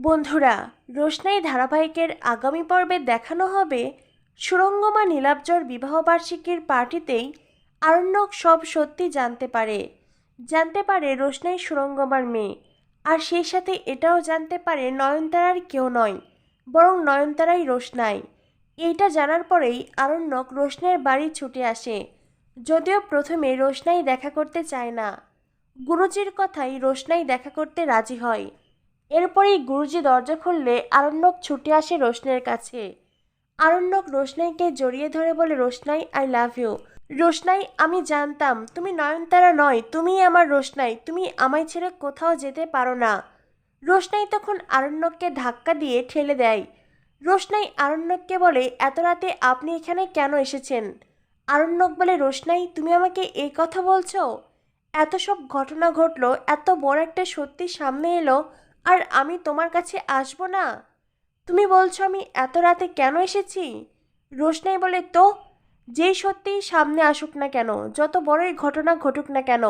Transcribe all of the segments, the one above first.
বন্ধুরা, রোশনাই ধারাবাহিকের আগামী পর্বে দেখানো হবে সুরঙ্গমা নীলাব্জর বিবাহবার্ষিকীর পার্টিতেই আরণ্যক সব সত্যি জানতে পারে। জানতে পারে রোশনাই সুরঙ্গমার মেয়ে। আর সেই সাথে এটাও জানতে পারে নয়নতারার কেউ নয়, বরং নয়নতারাই রোশনাই। এইটা জানার পরেই আরণ্যক রোশনাইয়ের বাড়ি ছুটে আসে। যদিও প্রথমে রোশনাই দেখা করতে চায় না। গুরুজির কথাই রোশনাই দেখা করতে রাজি হয়। এরপরেই গুরুজি দরজা খুললে আরণ্যক ছুটে আসে রোশনের কাছে। আরণ্যক রোশনাইকে জড়িয়ে ধরে বলে, রোশনাই আই লাভ ইউ রোশনাই, আমি জানতাম, তুমি নয়নতারা নয়, তুমিই আমার রোশনাই, তুমি আমায় ছেড়ে কোথাও যেতে পারো না রোশনাই তখন আরণ্যককে ধাক্কা দিয়ে ঠেলে দেয়। রোশনাই আরণ্যককে বলে, এত রাতে আপনি এখানে কেন এসেছেন? আরণ্যক বলে, রোশনাই, তুমি আমাকে এই কথা বলছো? এত সব ঘটনা ঘটলো, এত বড় একটা সত্যি সামনে এলো আর আমি তোমার কাছে আসব না? তুমি বলছো আমি এত রাতে কেন এসেছি? রোশনাই বলে তো, যেই সত্যিই সামনে আসুক না কেন, যত বড়ই ঘটনা ঘটুক না কেন,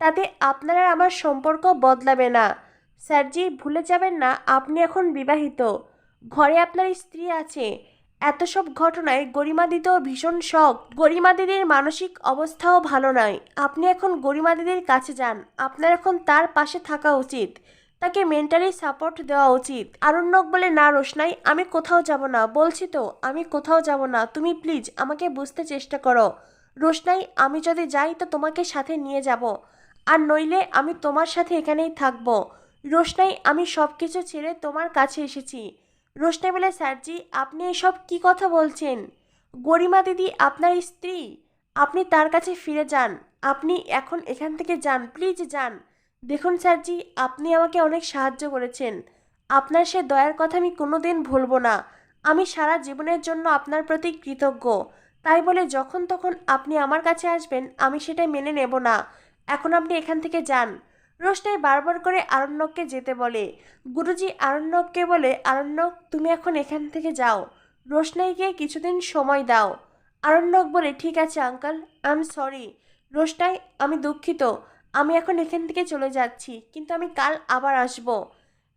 তাতে আপনারা আমার সম্পর্ক বদলাবে না। স্যারজি, ভুলে যাবেন না, আপনি এখন বিবাহিত। ঘরে আপনার স্ত্রী আছে। এত সব ঘটনায় গরিমা দিতেও ভীষণ শখ। গরিমা দিদির মানসিক অবস্থাও ভালো নয়। আপনি এখন গরিমা দিদির কাছে যান। আপনার এখন তার পাশে থাকা উচিত। তাকে মেন্টালি সাপোর্ট দেওয়া উচিত। আরণ্যক বলে, না রোশনাই, আমি কোথাও যাব না। বলছি তো, আমি কোথাও যাব না। তুমি প্লিজ আমাকে বুঝতে চেষ্টা করো। রোশনাই, আমি যদি যাই, তো তোমাকে সাথে নিয়ে যাব। আর নইলে আমি তোমার সাথে এখানেই থাকব। রোশনাই, আমি সব কিছু ছেড়ে তোমার কাছে এসেছি। রোশনাই বলে স্যারজি আপনি এসব কি কথা বলছেন? গরিমা দিদি আপনার স্ত্রী? আপনি তার কাছে ফিরে যান। আপনি এখন এখান থেকে যান প্লিজ যান। দেখুন স্যারজি, আপনি আমাকে অনেক সাহায্য করেছেন। আপনার সে দয়ার কথা আমি কোনোদিন ভুলবো না। আমি সারা জীবনের জন্য আপনার প্রতি কৃতজ্ঞ। তাই বলে যখন তখন আপনি আমার কাছে আসবেন, আমি সেটা মেনে নেব না। এখন আপনি এখান থেকে যান। রোশনাই বারবার করে আরণ্যককে যেতে বলে। গুরুজি আরণ্যককে বলে, আরণ্যক, তুমি এখন এখান থেকে যাও। রোশনাইকে কিছুদিন সময় দাও। আরণ্যক বলে, ঠিক আছে আঙ্কাল, আই এম সরি। রোশনাই, আমি দুঃখিত। আমি এখন এখান থেকে চলে যাচ্ছি, কিন্তু আমি কাল আবার আসব।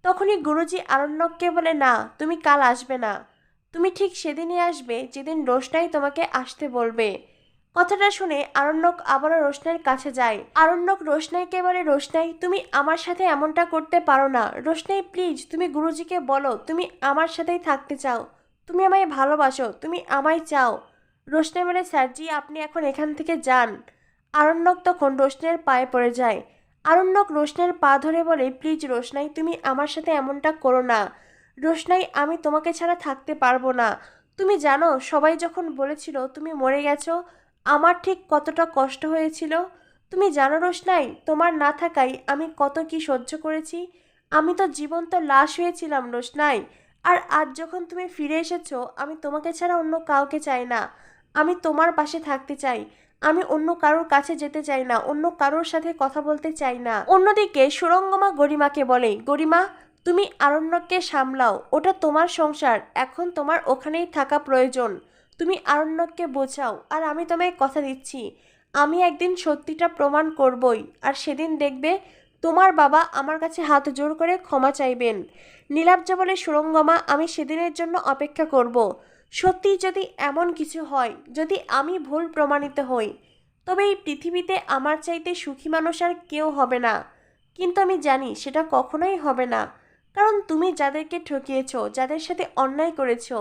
তখনই গুরুজি আরণ্যককে বলে, না, তুমি কাল আসবে না। তুমি ঠিক সেদিনই আসবে যেদিন রোশনাই তোমাকে আসতে বলবে। কথাটা শুনে আরণ্যক আবারও রোশনাইয়ের কাছে যায়। আরণ্যক রোশনাইকে বলে, রোশনাই, তুমি আমার সাথে এমনটা করতে পারো না। রোশনাই প্লিজ তুমি গুরুজিকে বলো, তুমি আমার সাথেই থাকতে চাও। তুমি আমায় ভালোবাসো, তুমি আমায় চাও। রোশনাই বলে, স্যারজি, আপনি এখন এখান থেকে যান। আরণ্যক তখন রোশনের পায়ে পড়ে যায়। আরণ্যক রোশনের পা ধরে বলে, প্লিজ রোশনাই, তুমি আমার সাথে এমনটা করো না। রোশনাই, আমি তোমাকে ছাড়া থাকতে পারব না। তুমি জানো, সবাই যখন বলেছিল, তুমি মরে গেছো, আমার ঠিক কতটা কষ্ট হয়েছিল? তুমি জানো রোশনাই, তোমার না থাকাই আমি কত কি সহ্য করেছি? আমি তো জীবন্ত লাশ হয়েছিলাম রোশনাই। আর আজ যখন তুমি ফিরে এসেছ, আমি তোমাকে ছাড়া অন্য কাউকে চাই না। আমি তোমার পাশে থাকতে চাই। আমি অন্য কারোর কাছে যেতে চাই না, অন্য কারোর সাথে কথা বলতে চাই না। অন্যদিকে সুরঙ্গমা গরিমাকে বলে, গরিমা, তুমি আরণ্যককে সামলাও, ওটা তোমার সংসার, এখন তোমার ওখানেই থাকা প্রয়োজন। তুমি আরণ্যককে বোঝাও, আর আমি তোমায় কথা দিচ্ছি। আমি একদিন সত্যিটা প্রমাণ করবই, আর সেদিন দেখবে তোমার বাবা আমার কাছে হাত জোর করে ক্ষমা চাইবেন। নীলাব্জ বলে, সুরঙ্গমা, আমি সেদিনের জন্য অপেক্ষা করব। সত্যি যদি এমন কিছু হয়, যদি আমি ভুল প্রমাণিত হই, তবে এই পৃথিবীতে আমার চাইতে সুখী মানুষ আর কেউ হবে না। কিন্তু আমি জানি সেটা কখনোই হবে না। কারণ তুমি যাদেরকে ঠকিয়েছ, যাদের সাথে অন্যায় করেছ,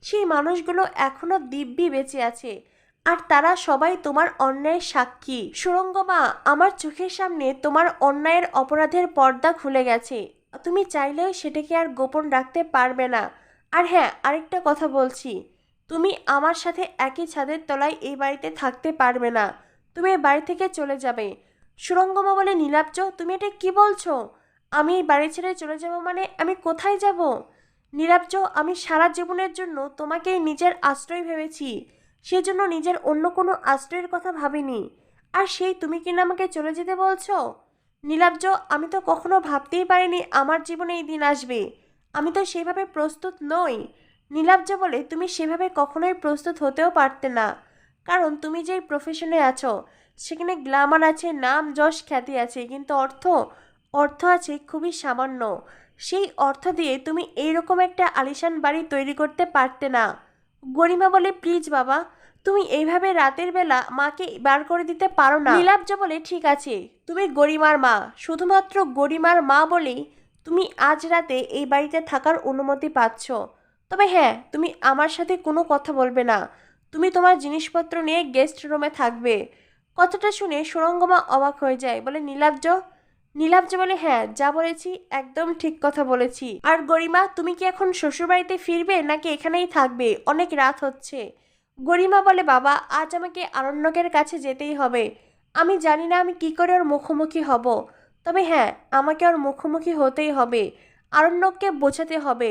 সেই মানুষগুলো এখনও দিব্যি বেঁচে আছে। আর তারা সবাই তোমার অন্যায়ের সাক্ষী। সুরঙ্গমা আমার চোখের সামনে তোমার অন্যায়ের অপরাধের পর্দা খুলে গেছে। তুমি চাইলেও সেটাকে আর গোপন রাখতে পারবে না। আর হ্যাঁ আরেকটা কথা বলছি। তুমি আমার সাথে একই ছাদের তলায় এই বাড়িতে থাকতে পারবে না। তুমি এই বাড়ি থেকে চলে যাবে। সুরঙ্গমা বলে নীলাব্জ, তুমি এটা কি বলছো? আমি এই বাড়ি ছেড়ে চলে যাব মানে আমি কোথায় যাব? নীলাব্জ, আমি সারা জীবনের জন্য তোমাকেই নিজের আশ্রয় ভেবেছি। সেজন্য নিজের অন্য কোনো আশ্রয়ের কথা ভাবিনি। আর সেই তুমি কিনা আমাকে চলে যেতে বলছো? নীলাব্জ, আমি তো কখনো ভাবতেই পারিনি আমার জীবনে এই দিন আসবে। আমি তো সেভাবে প্রস্তুত নই। নীলাব্জ বলে, তুমি সেভাবে কখনোই প্রস্তুত হতেও পারতে না। কারণ তুমি যেই প্রফেশনে আছো, সেখানে গ্ল্যামার আছে, নাম যশ খ্যাতি আছে, কিন্তু অর্থ অর্থ আছে খুবই সামান্য। সেই অর্থ দিয়ে তুমি এইরকম একটা আলিশান বাড়ি তৈরি করতে পারতে না। গরিমা বলে, প্লিজ বাবা, তুমি এইভাবে রাতের বেলা মাকে বার করে দিতে পারো না। নীলাব্জ বলে, ঠিক আছে, তুমি গরিমার মা। শুধুমাত্র গরিমার মা বলেই তুমি আজ রাতে এই বাড়িতে থাকার অনুমতি পাচ্ছ। তবে হ্যাঁ তুমি আমার সাথে কোনো কথা বলবে না। তুমি তোমার জিনিসপত্র নিয়ে গেস্ট রুমে থাকবে। কথাটা শুনে সুরঙ্গমা অবাক হয়ে যায়, বলে, নীলাব্জ নীলাব্জ বলে হ্যাঁ যা বলেছি একদম ঠিক কথা বলেছি। আর গরিমা, তুমি কি এখন শ্বশুরবাড়িতে ফিরবে নাকি এখানেই থাকবে? অনেক রাত হচ্ছে। গরিমা বলে, বাবা, আজ আমাকে আরণ্যকের কাছে যেতেই হবে। আমি জানি না আমি কি করে ওর মুখোমুখি হব। তবে হ্যাঁ আমাকে ওর মুখোমুখি হতেই হবে। আরণ্যককে বোঝাতে হবে।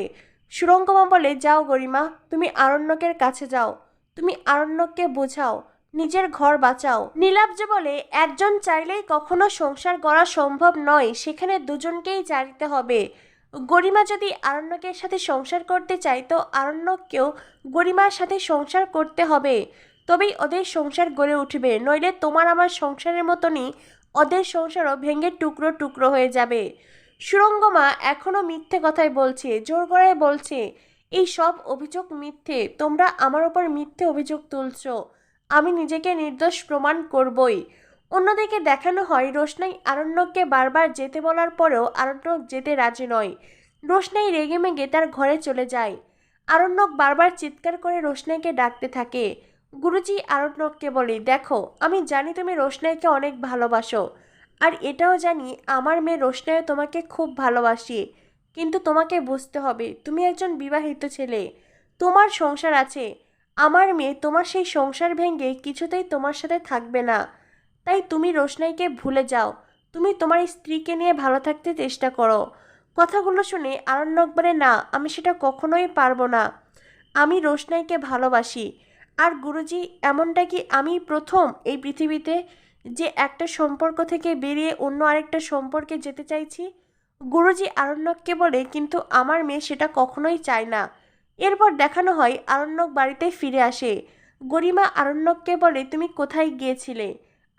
সুরঙ্গমা বলে, যাও গরিমা, তুমি আরণ্যকের কাছে যাও। তুমি আরণ্যককে বোঝাও, নিজের ঘর বাঁচাও। নীলাব্জ বলে, একজন চাইলেই কখনো সংসার করা সম্ভব নয়, সেখানে দুজনকেই চাইতে হবে। গরিমা যদি আরণ্যকের সাথে সংসার করতে চায়, তো আরণ্যককেও গরিমার সাথে সংসার করতে হবে। তবেই ওদের সংসার গড়ে উঠবে। নইলে তোমার আমার সংসারের মতনই ওদের সংসারও ভেঙে টুকরো টুকরো হয়ে যাবে। সুরঙ্গমা এখনও মিথ্যে কথাই বলছে, জোর গলায় বলছে, এই সব অভিযোগ মিথ্যে, তোমরা আমার ওপর মিথ্যে অভিযোগ তুলছো। আমি নিজেকে নির্দোষ প্রমাণ করবই। অন্যদিকে দেখানো হয়, রোশনাই আরণ্যককে বারবার যেতে বলার পরেও আরণ্যক যেতে রাজি নয়। রোশনাই রেগে মেগে তার ঘরে চলে যায়। আরণ্যক বারবার চিৎকার করে রোশনাইকে ডাকতে থাকে। গুরুজি আরণ্যককে বলে, দেখো, আমি জানি তুমি রোশনাইকে অনেক ভালোবাসো, আর এটাও জানি আমার মেয়ে রোশনাইও তোমাকে খুব ভালোবাসি। কিন্তু তোমাকে বুঝতে হবে, তুমি একজন বিবাহিত ছেলে, তোমার সংসার আছে। আমার মেয়ে তোমার সেই সংসার ভেঙে কিছুতেই তোমার সাথে থাকবে না। তাই তুমি রোশনাইকে ভুলে যাও। তুমি তোমার স্ত্রীকে নিয়ে ভালো থাকতে চেষ্টা করো। কথাগুলো শুনে আরণ্যক বলে, না, আমি সেটা কখনোই পারব না। আমি রোশনাইকে ভালোবাসি আর গুরুজি, এমনটা কি আমি প্রথম এই পৃথিবীতে যে একটা সম্পর্ক থেকে বেরিয়ে অন্য আরেকটা সম্পর্কে যেতে চাইছি? গুরুজি আরণ্যককে বলে, কিন্তু আমার মেয়ে সেটা কখনোই চায় না। এরপর দেখানো হয়, আরণ্যক বাড়িতে ফিরে আসে। গরিমা আরণ্যককে বলে, তুমি কোথায় গিয়েছিলে?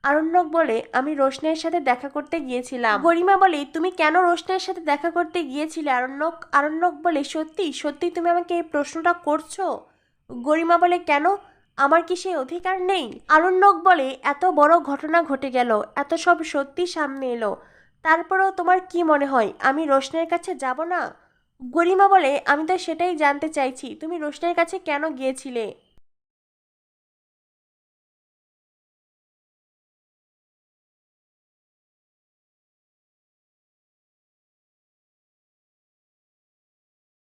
আরণ্যক বলে, আমি রোশনের সাথে দেখা করতে গিয়েছিলাম। গরিমা বলে, তুমি কেন রোশনের সাথে দেখা করতে গিয়েছিলে আরণ্যক? আরণ্যক বলে, সত্যি সত্যি তুমি আমাকে এই প্রশ্নটা করছ? গরিমা বলে, কেন? আমার কি সেই অধিকার নেই? আরণ্যক বলে এত বড় ঘটনা ঘটে গেল, এত সব সত্যি সামনে এলো। তারপরও তোমার কি মনে হয়, আমি রোশনের কাছে যাব না? গরিমা বলে, আমি তো সেটাই জানতে চাইছি, তুমি রোশনের কাছে কেন গিয়েছিলে?